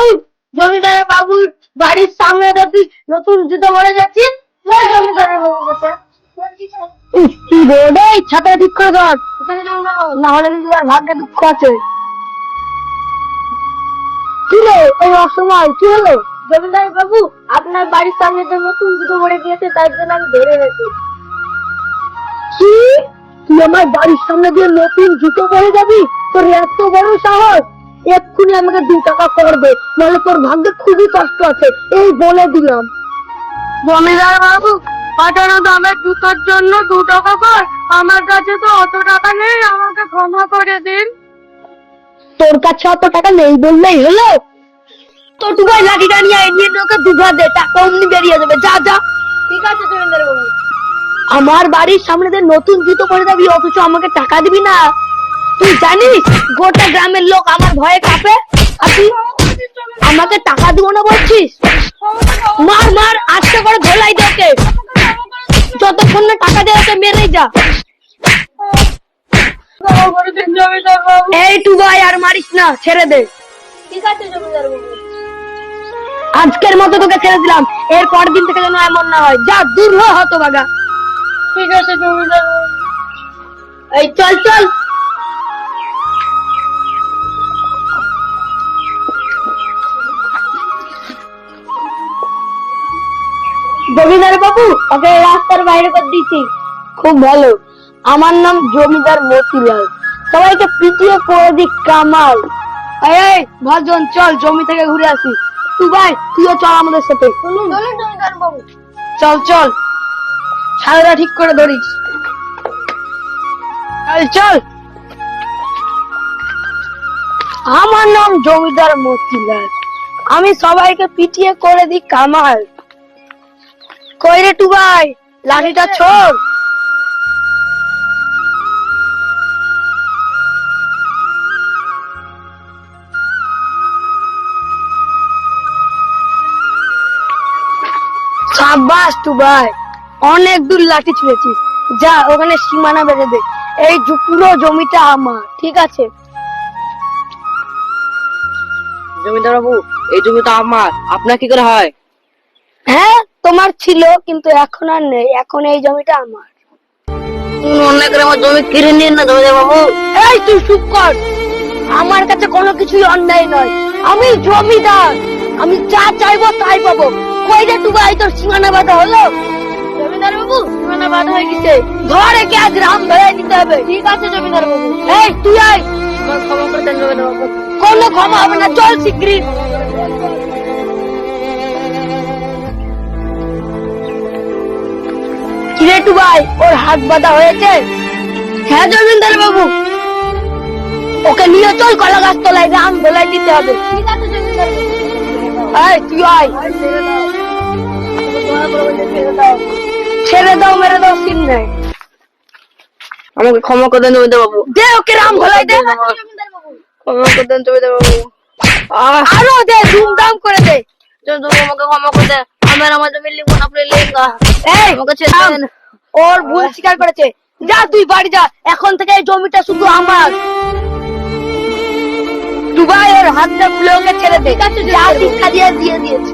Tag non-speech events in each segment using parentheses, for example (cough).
বাবু জমিদার বাবুর বাড়ির সামনে দেখি নতুন জুতো পরে যাচ্ছি ওই জমিদার বাবুর কাছে ইস, কি রোড এই ছাতা ঠিক করে ধর। না না হলে কিন্তু আর ভাগ্যে দুঃখ আছে। কি রে? এই অসময় কি হলো? জমিদার বাবু আপনার বাড়ির সামনে নতুন জুতো পরে গিয়েছে তার জন্য আমি রেখেছি। কি? তুই আমার বাড়ির সামনে দিয়ে নতুন জুতো পরে যাবি? তোর এত বড় সাহস! এক্ষুনি আমাকে দু টাকা করবে নাহলে তোর ভাগ্যে খুবই কষ্ট আছে। এই বলে দিলাম। জমিদার বাবু পাঠানো দামের জুতোর জন্য দু টাকা কর। আমার কাছে তো অত টাকা নেই আমাকে ক্ষমা করে দিন। তোর কাছে অত টাকা নেই বললেই হলো? তো টুকাই লাঠিটা নিয়ে নিয়ে ওকে দুঘা দে টাকা অমনি বেরিয়ে যাবে? যা যা। ঠিক আছে জমিদার বাবু। আমার বাড়ির সামনে দিয়ে নতুন জুতো পরে যাবি অথচ আমাকে টাকা দিবি না? তুই জানিস গোটা গ্রামের লোক আমার ভয়ে কাঁপে? আর তুই আমাকে টাকা দিব না বলছিস? মার মার আস্তে করে ধোলাই দে ওকে। যতক্ষণ না টাকা দিয়ে ওকে মেরেই যা। এই টুবাই আর মারিস না ছেড়ে দে। ঠিক আছে জমিদার বাবু আজকের মতো তোকে ছেড়ে দিলাম। এর পরের দিন থেকে যেন এমন না হয়। যা দূর হতো বাগা ঠিক আছে জমিদার এই চল চল। জমিদার বাবু ওকে রাস্তার বাইরে করে দিয়েছি। খুব ভালো। আমার নাম জমিদার মতিলাল। সবাইকে পিটিয়ে করে দিক কামাল। এই, ভজন চল জমি থেকে ঘুরে আসি। তুই ভাই তুইও চল আমাদের সাথে। জমিদার বাবু। চল চল। ছাড়া ঠিক করে ধরিস। চল চল। আমার নাম জমিদার মতিলাল। আমি সবাইকে পিটিয়ে করে দিই কামাল। কই রে টুবাই? লাঠিটা ছোড়। সাব্বাস টুবাই, অনেক দূর লাঠি ছুঁড়েছিস। যা, ওখানে সীমানা বেঁধে দে। এই পুরো জমিটা আমার, ঠিক আছে? জমিদার বাবু, এই জমিটা আমার। আপনার কি করে হয়? তোমার ছিল কিন্তু এখন আর নেই। এখন এই জমিটা আমার। অন্য করে আমার জমি কিনে নিন না জমিদার বাবু? এই তুই চুপ কর। আমার কাছে কোনো কিছুই অন্যায় নয়। আমি জমিদার। আমি যা চাইব তাই পাবো। কই রে টুবাই তোর সীমানা বাঁধা হলো? জমিদার বাবু সীমানা বাঁধা হয়ে গেছে। ধর একে আজ রাম ধরে নিতে হবে। ঠিক আছে জমিদার বাবু। এই তুই আয়। আমার ক্ষমা করে দেন জমিদার বাবু। কোনো ক্ষমা হবে না। চল শিগগিরি কিরে টুবাই ওর হাত বাঁধা হয়েছে? হ্যাঁ জমিদার বাবু। ওকে নিয়ে চল কলা গাছ তলায় রাম ধোলাই দিতে হবে। ঠিক আছে জমিদার তুই আয়। দয়া করে বলতে ছেড়ে দাও মেরে দাও সিন নাই। আমাকে ক্ষমা করে দেন জমিদার বাবু। দে ওকে রাম ধোলাই দে। ক্ষমা করে দেন জমিদার বাবু। আরও দে ধুমধাম করে দে। জমিদার বাবু আমাকে ক্ষমা করে আর আমার আপনি লেঙ্গা এই আমাকে ছেড়ে দেন ওর ভুল স্বীকার করেছে। যা তুই বাড়ি যা। এখন থেকে এই জমিটা শুধু আমার। দুবাই ওর হাতটা খুলে ওকে ছেড়ে দে। যা শিক্ষা দিয়ে দিয়ে দিয়েছে।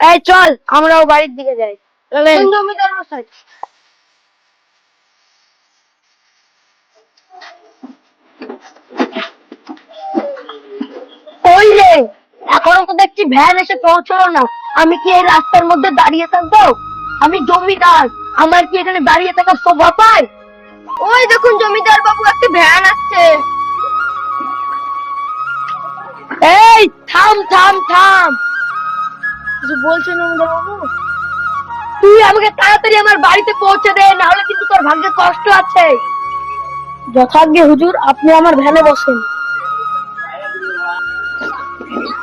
এই চল আমরাও বাড়ির দিকে যাই। জমিদার মশাই ওই রে? এখনও তো দেখছি ভ্যান এসে পৌঁছলো না। আমি কি এই রাস্তার মধ্যে দাঁড়িয়ে থাকব? আমি জমিদার। আমার কি এখানে দাঁড়িয়ে থাকার শোভা পায়? ওই দেখুন জমিদার বাবু একটা ভ্যান আসছে। এই থাম থাম থাম। কিছু বলছেন জমিদার বাবু? তুই আমাকে তাড়াতাড়ি আমার বাড়িতে পৌঁছে দে না হলে কিন্তু তোর ভাগ্যে কষ্ট আছে। যথাজ্ঞে হুজুর আপনি আমার ভ্যানে বসেন।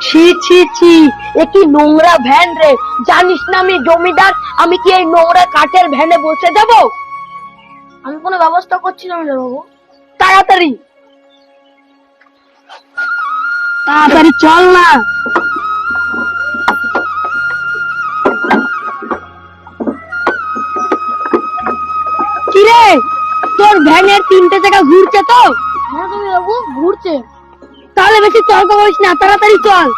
ছি ছি ছি এ কি নোংরা ভ্যান রে? জানিস না আমি জমিদার? আমি কি এই নোংরা কাঠের ভ্যানে বসে যাব? আমি কোনো ব্যবস্থা করছি জমিদার বাবু। তাড়াতাড়ি। তাড়াতাড়ি চল না। ভ্যানের তিনটে জায়গা ঘুরছে তো? হ্যাঁ ঘুরছে। তাহলে বেশি তর্ক করিস না তাড়াতাড়ি চল।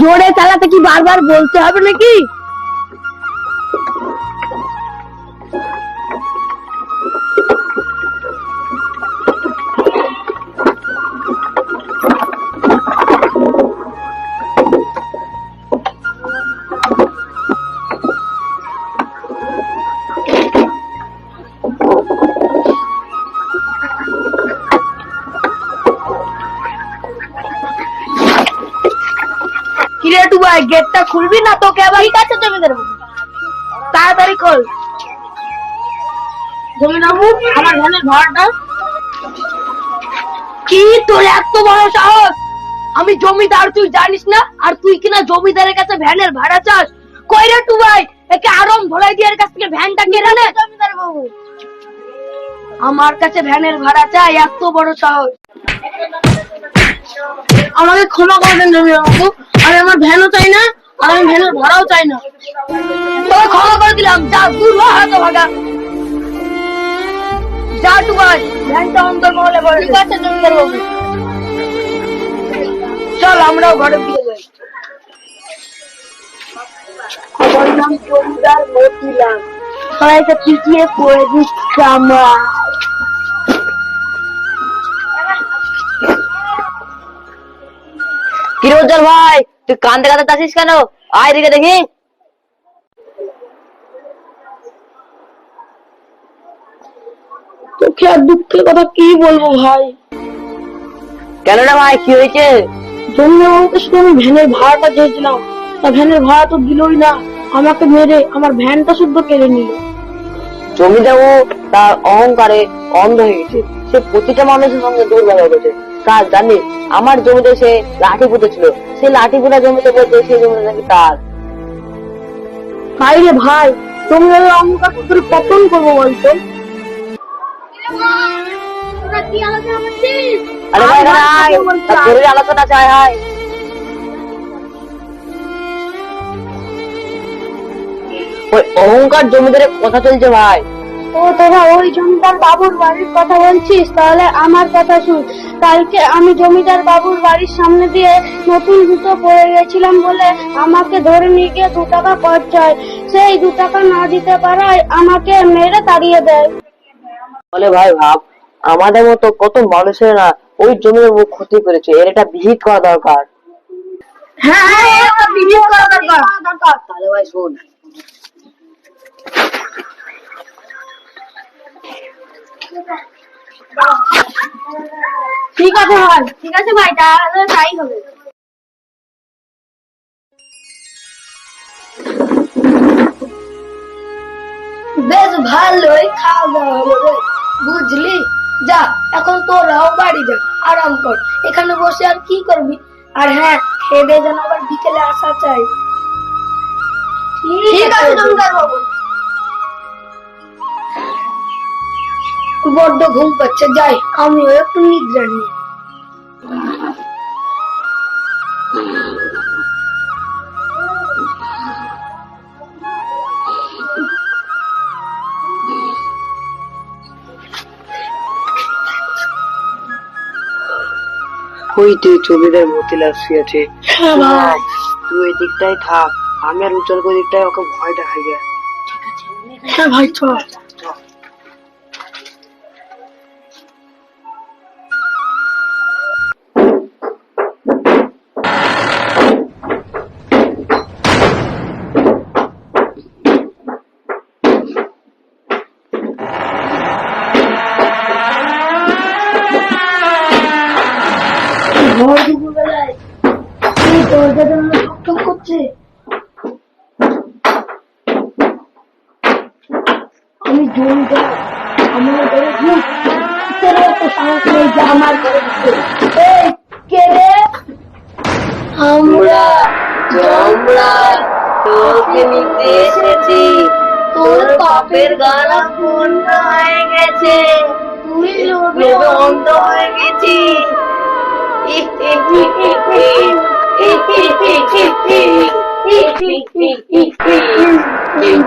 জোরে চালাতে কি বারবার বলতে হবে নাকি? কিরে টুবাই গেটটা খুলবি না তোকে আবার ঠিক আছে জমিদার বাবু তাড়াতাড়ি খোল। জমিদার বাবু আমার ভ্যানের ভাড়াটা কি তোর এত বড় সাহস? আমি জমিদার তুই জানিস না? আর তুই কিনা জমিদারের কাছে ভ্যানের ভাড়া চাস? কই রে টুবাই একে আরম ভোলাই দিয়ার কাছ থেকে ভ্যানটা কেড়ে নে। জমিদার বাবু আমার কাছে ভ্যানের ভাড়া চাই এত বড় সাহস। আমাকে ক্ষমা করে দেন জমিদার বাবু। আমি আমার ভ্যানও চাই না আর আমি ভ্যানের ভাড়াও চাই না। ক্ষমা করে দিলাম যা দূর হাতে ভাগা। যা ভ্যানটা অন্তর্মহলে ঠিক আছে জমিদার বাবু। চল আমরাও ঘরে ফিরে যাই। আমার নাম জমিদার মতিলাল। সবাইকে পিছিয়ে পড়ে দিচ্ছে আমার ভাই তুই কান্দে কাঁদতে আসিস কেন? আয় দিকে দেখি। তোকে আর দুঃখের কথা কি বলব ভাই? কেন রে ভাই? কি হয়েছে? শুধু আমি ভ্যানের ভাড়াটা তা ভ্যানের ভাড়া তো দিলই না। আমাকে মেরে আমার ভ্যানটা শুদ্ধ কেড়ে নিল। জমিদারু তার অহংকারে অন্ধ হয়ে গেছে। সে প্রতিটা মানুষের সঙ্গে দুর্ব্যবহার করেছে। কার জানিস আমার জমিতে সে লাঠি পুঁতেছিল। সে লাঠি পুঁতা জমিতে বলছে সেই জমিতে নাকি তার। ভাই রে ভাই জমিদারের অহংকার তোর পতন করব বলতো? আরে ভাই আলোচনা চাই হায় ওই অহংকার জমিদারের কথা চলছে ভাই। ও তোরা ওই জমিদার বাবুর বাড়ির কথা বলছিস তাহলে আমার কথা শুন। কালকে আমি জমিদার বাবুর বাড়ির সামনে দিয়ে নতুন জুতো পরে গেছিলাম বলে আমাকে ধরে নিয়ে গিয়ে দু টাকা কর চায় সেই দু টাকা না দিতে পারায় আমাকে মেরে তাড়িয়ে দেয়। বলে ভাই ভাব আমাদের মতো কত মানুষের না ওই জমির মুখ ক্ষতি করেছে। এর একটা বিহিত করা দরকার। হ্যাঁ হ্যাঁ এটা বিনিয়োগ করা দরকার। তাহলে ভাই শোন। ঠিক আছে ভাই ঠিক আছে ভাই তাহলে তাই হবে। বেশ ভালোই খাওয়া দাওয়া হলো বুঝলি? যা এখন তোরাও বাড়ি যা আরাম কর। এখানে বসে আর কি করবি? আর হ্যাঁ খেয়ে দিয়ে যেন আবার বিকেলে আসা চাই। ঠিক আছে জমিদার বাবু। বড্ড ঘুম পাচ্ছে। যাই আমিও একটু নিদ্রা নিই। ওই তুই জমিদার মতিলাল শুয়েছে তুই ওই দিকটাই থাক। আমি আর উজ্জ্বল ওই দিকটায় ওকে ভয় দেখাই গে হ্যাঁ ভাই চল। আমি আমার ঘরে তোর এত সাহস নেই যে আমার ঘরে এই কে রে? আমরা আমরা তোকে নিতে এসেছি। তোর পাপের গালা পূর্ণ হয়ে গেছে। তুই লোভে অন্ধ হয়ে গেছি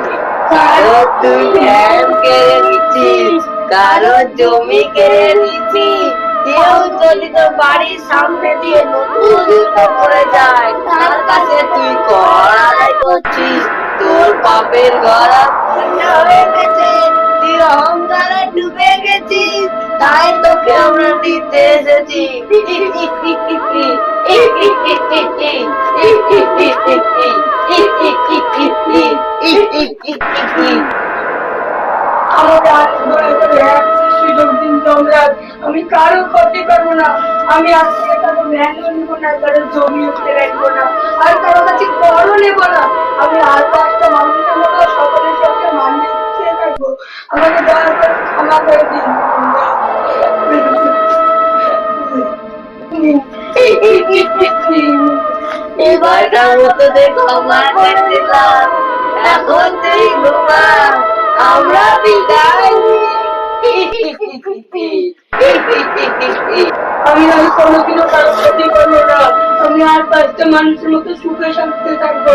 (laughs) কারও তুই ধ্যান কেড়ে নিচ্ছিস কারও জমি কেড়ে নিচ্ছিস কেউ যদি বাড়ির সামনে দিয়ে নতুন জুতো পড়ে যায় তার কাছে তুই কর করছিস তোর পাপের পূর্ণ হয়ে গেছে তুই অহংকারে ডুবে গেছিস তাই তোকে আমরা নিতে এসেছি আমাকে আজ আমি কারও ক্ষতি করব না আমি আজ কারও ভ্যানও নেব না কারও জমি উঠতে রাখব না আর কারও কাছে করও নেব না আমি আর পাঁচটা মানুষের মতো সকলের সঙ্গে মানিয়ে গুছিয়ে থাকব আমাকে দয়া করে ক্ষমা করে দিন এবারকার মতো দেখো আমার দিলাম এখন তুই ঘুমা আমরা বিদায়। আমি আর কোনোদিনও কারও ক্ষতি করব না। আমি আর পাঁচটা মানুষের মতো সুখে শান্তিতে থাকব।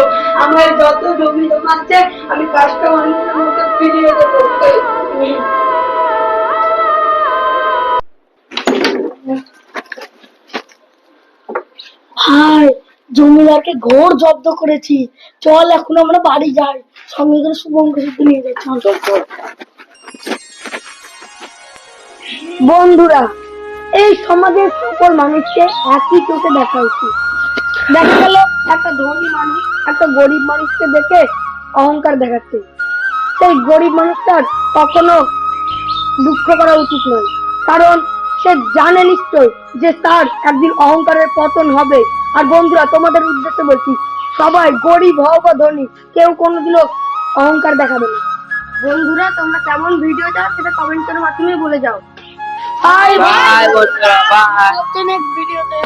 আমার যত জমি জমা আছে, আমি পাঁচটা মানুষের মতো ফিরিয়ে দেবো। ভাই জমিদারকে ঘোর জব্দ করেছি। চল, এখন আমরা বাড়ি যাই। সঙ্গে করে শুভঙ্কর সাথে নিয়ে যাই চল বন্ধুরা, এই সমাজের সকল মানুষকে একই চোখে দেখা উচিত। দেখা গেল, একটা ধনী মানুষ, একটা গরিব মানুষকে দেখে অহংকার দেখাচ্ছে। সেই গরিব মানুষটার কখনো দুঃখ করা উচিত নয়। কারণ সে জানে নিশ্চয় যে তার একদিন অহংকারের পতন হবে। আর বন্ধুরা তোমাদের উদ্দেশ্যে বলছি সবাই গরিব হও বা ধনী কেউ কোনোদিনও অহংকার দেখাবে না। বন্ধুরা তোমরা কেমন ভিডিও চাও সেটা কমেন্টের মাধ্যমে বলে যাও। বাই বাই বন্ধুরা। বাই নেক্সট ভিডিওতে